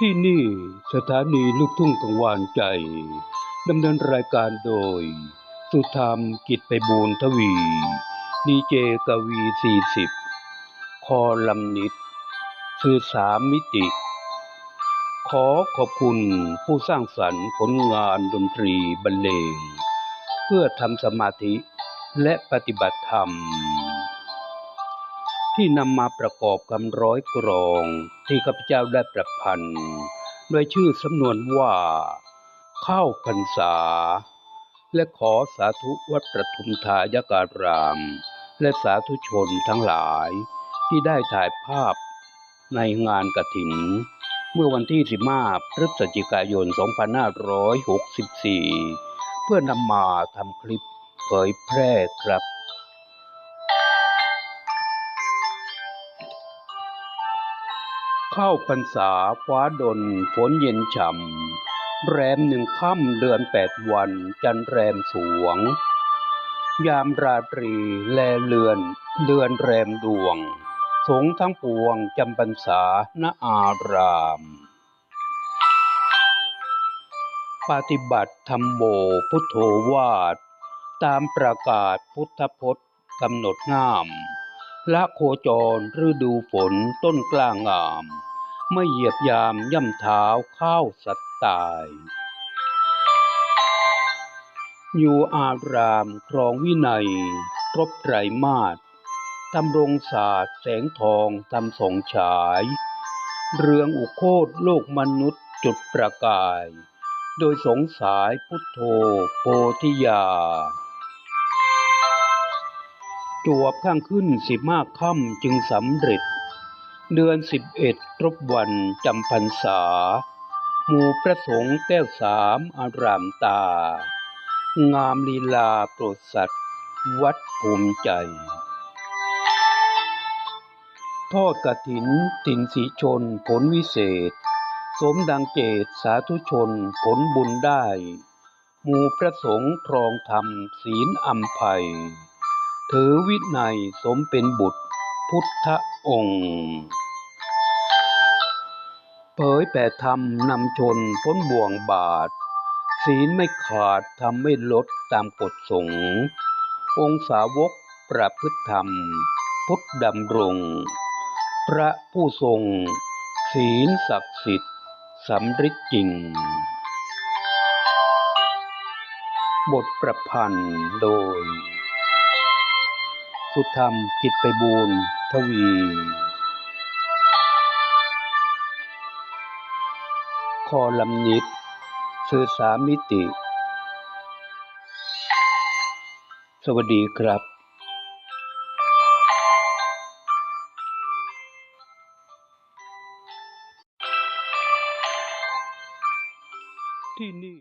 ที่นี่สถานีลูกทุ่งกังวานใจดำเนินรายการโดย สุธรรมกิจไปบูรทวี ดีเจกวีสี่สิบคอลำนิดสื่อสามมิติ ขอขอบคุณผู้สร้างสรรค์ผลงานดนตรีบรรเลง เพื่อทำสมาธิและปฏิบัติธรรม ที่นำมาประกอบคำร้อยกรอง ที่ข้าพเจ้าได้ประพันธ์ด้วยชื่อสำนวนว่า ข้าวพรรษา และขอสาธุวัดประทุมทายการาม และสาธุชนทั้งหลาย ที่ได้ถ่ายภาพในงานกระถิน เมื่อวันที่ 15 พฤศจิกายน 2564 เพื่อนำมาทำคลิปเผยแพร่ครับ เข้าพรรษาฟ้าดนฝนเย็นฉ่ำแรมหนึ่งค่ำเดือนแปดวันจันแรมสวง ยามราตรีแลเลือน เดือนแรมดวง สงฆ์ทั้งปวงจำพรรษาณอาราม ปฏิบัติธรรมโมพุทโธวาด ตามประกาศพุทธพจน์กำหนดง่าม ละโคจรฤดูฝนต้นกล้างาม ไม่เหยียบยามย่ำเท้าข้าวสัตว์ตาย อยู่อารามครองวินัย ครบไตรมาสทำรงศาสตร์แสงทองทำสองฉาย เรืองอุโคตโลกมนุษย์จุดประกาย โดยสงสายพุทโธโพธิยา จวบข้างขึ้นสิบห้าค่ำจึงสำเร็จ เดือนสิบเอ็ดครบวันจำพรรษา หมู่พระสงฆ์แก้วสามอารามตา งามลีลาโปรดสัตว์ วัดภูมิใจ ทอดกระถินตินสีชนผลวิเศษ สมดังเจตสาธุชนผลบุญได้ หมู่พระสงฆ์ครองธรรมศีลอัมภัย ถือวินัยสมเป็นบุตรพุทธองค์ เผยแผ่ธรรมนำชนพ้นบ่วงบาท ศีลไม่ขาดทำไม่ลดตามกฎสงฆ์องค์สาวกประพฤติธรรม พุทธดำรง พระผู้ทรง ศีลศักดิ์สิทธิ์สำริดจริง บทประพันธ์โดย สุธรรมกิจไปบูรณ์ทวีคอลัมนิดสื่อสามมิติ สวัสดีครับ ที่นี่